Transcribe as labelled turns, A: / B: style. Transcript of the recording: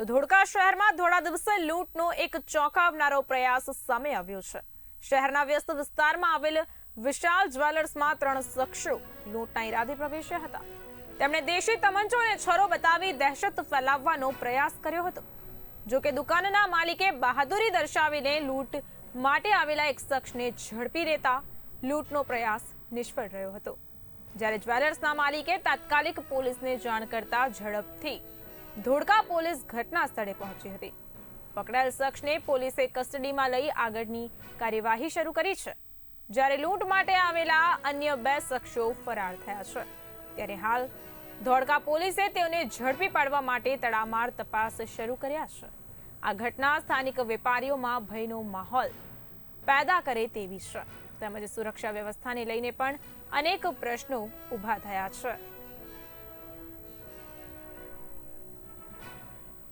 A: તો ધોળકા શહેરમાં ધોળા દિવસે લૂંટનો એક ચોંકાવનારો પ્રયાસ સામે આવ્યો છે. શહેરના વ્યસ્ત વિસ્તારમાં આવેલ વિશાલ જ્વેલર્સમાં ત્રણ શખ્સો લૂંટના ઈરાદે પ્રવેશ્યા હતા. તેમણે દેશી તમંચો અને છરો બતાવી દહેશત ફેલાવવાનો પ્રયાસ કર્યો હતો. જો કે દુકાનના માલિકે બહાદુરી દર્શાવીને લૂંટ માટે આવેલા એક શખ્સને ઝડપી લેતા લૂંટનો પ્રયાસ નિષ્ફળ રહ્યો હતો. જ્યારે જ્વેલર્સના માલિકે તાત્કાલિક પોલીસને જાણ કરતા ઝડપથી ધોળકા પોલીસ ઘટના સ્થળે પહોંચી હતી. પકડાયેલ શખ્સને પોલીસે કસ્ટડીમાં લઈ આગળની કાર્યવાહી શરૂ કરી છે. જ્યારે લૂંટ માટે આવેલા અન્ય બે શખ્સો ફરાર થયા છે. ત્યારે હાલ ધોળકા પોલીસે તેઓને ઝડપી પાડવા માટે તડામાર તપાસ શરૂ કર્યા છે. આ ઘટના સ્થાનિક વેપારીઓમાં ભયનો માહોલ પેદા કરે તેવી છે. તેમજ સુરક્ષા વ્યવસ્થાને લઈને પણ અનેક પ્રશ્નો ઊભા થયા છે.